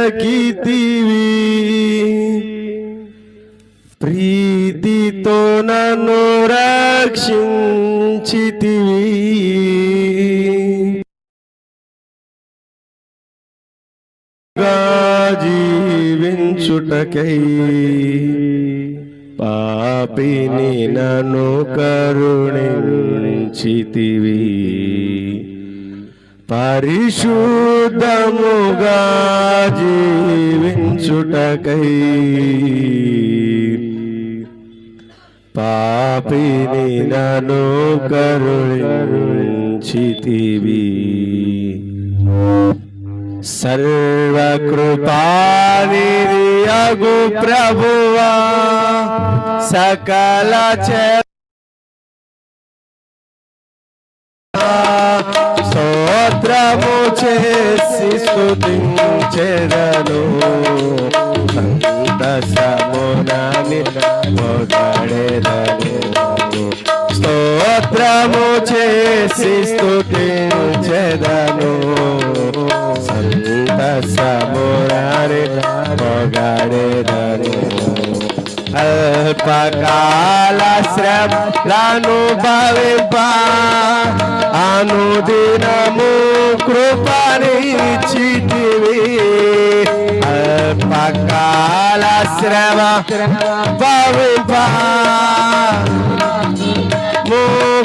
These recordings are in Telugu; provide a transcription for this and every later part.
వెదకితివి ప్రీతితో నన్ను రక్షించితివి. గా జీవించుటకై పాపిని నన్ను కరుణించితివి. పరిశుద్ధముగా జీవించుటకై పాపిని నను కరుణించితివి. సర్వకృపాని అగు ప్రభువా సకల చే చేసి స్తుతించెదను సంతసమునని మొదడెదను స్తోత్రము చేసి స్తుతించెదను. సంతసమునని మొగడెదను అల్పకాల అనుదిన అల్పకాల శ్రమ భవింప ము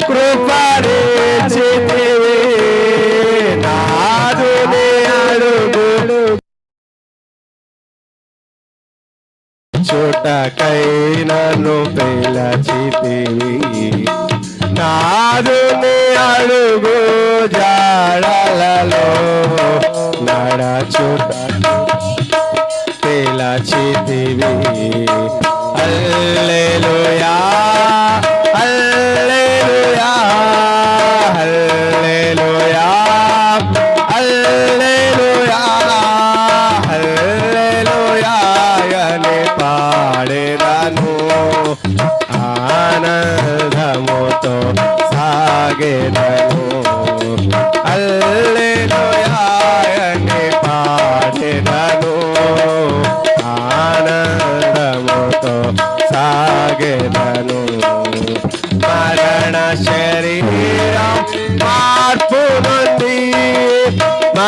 కృపనిచ్చితివి నాదుని అడుగు చోటకై నన్ను పిలచితివి నాదుని అడుగు జాడలలో నడచుట పిలచితివి హల్లెలూయా హల్లెలూయా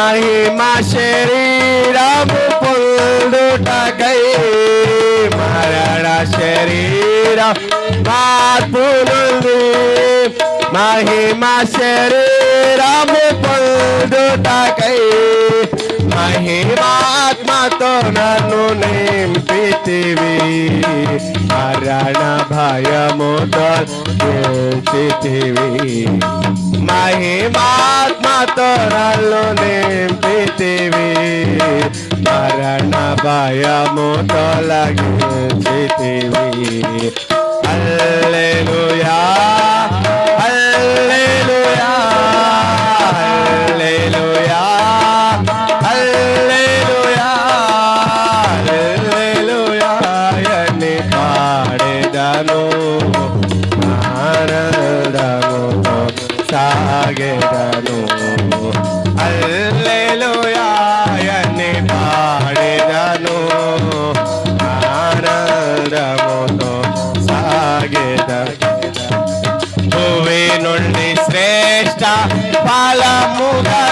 మహిమ శరీరము పొందుటకై మరణ శరీర మార్పులుంది మహిమ శరీరము పొందుటకై మహిమాత్మతో నన్ను నింపితివి. మరణ భయముతో నిలిచితివి మహిమాత్మతో నన్ను నింపితివి మరణ భయము తొలగించితివి హల్లెలూయా హల్లెలూయా హల్లెలూయా పాడేదను. ఆనందముతో సాగేదను భూమి నుండి శ్రేష్ట ఫలముగను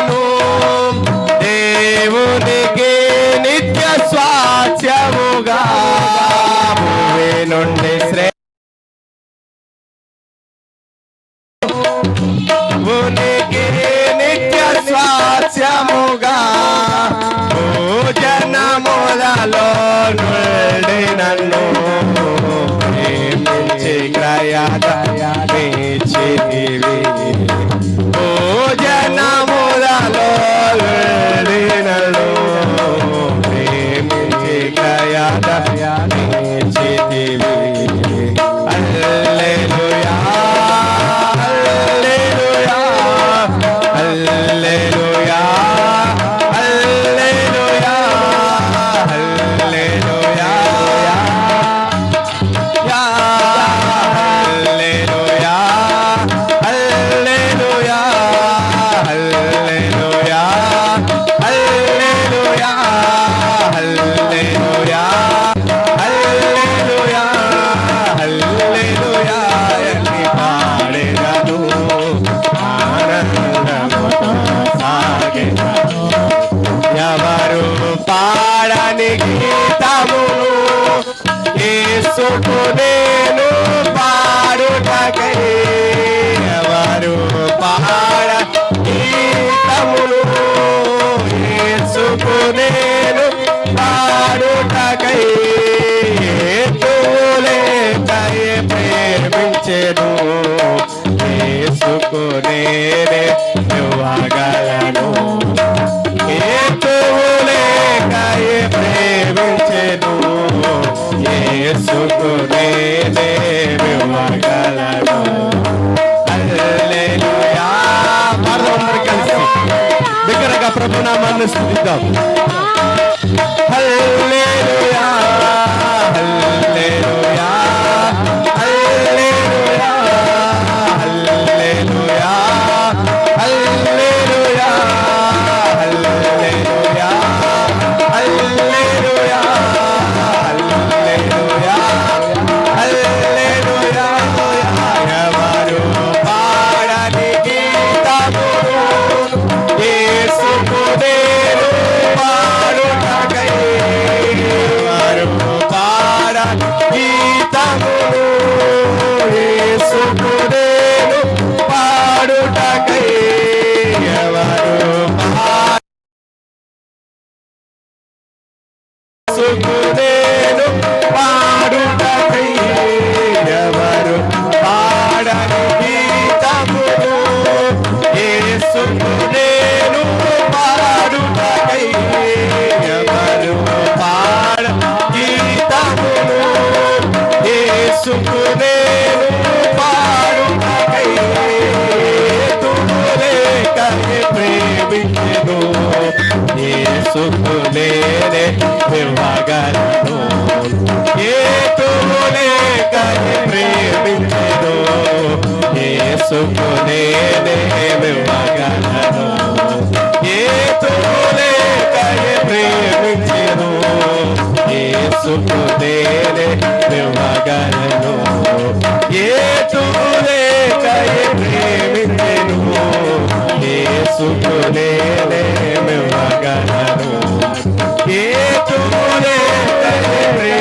I got గీతమును ఏసుకు నేను పాడుటకై ఎవరు పాడ గీతమును ఏసుకు నేను పాడుటకై ప్రేమించెను. ఏసుకు నేనే నువ్వగా to the. so good. ಸುಖು ತೇರೆ ಮಗನನು ಏತು ಕೈ ಪ್ರೇಮಿತೆನು ಏ ಸುಖು ತೇರೆ ಮಗನನು ಏತು ಕೈ ಪ್ರೇಮ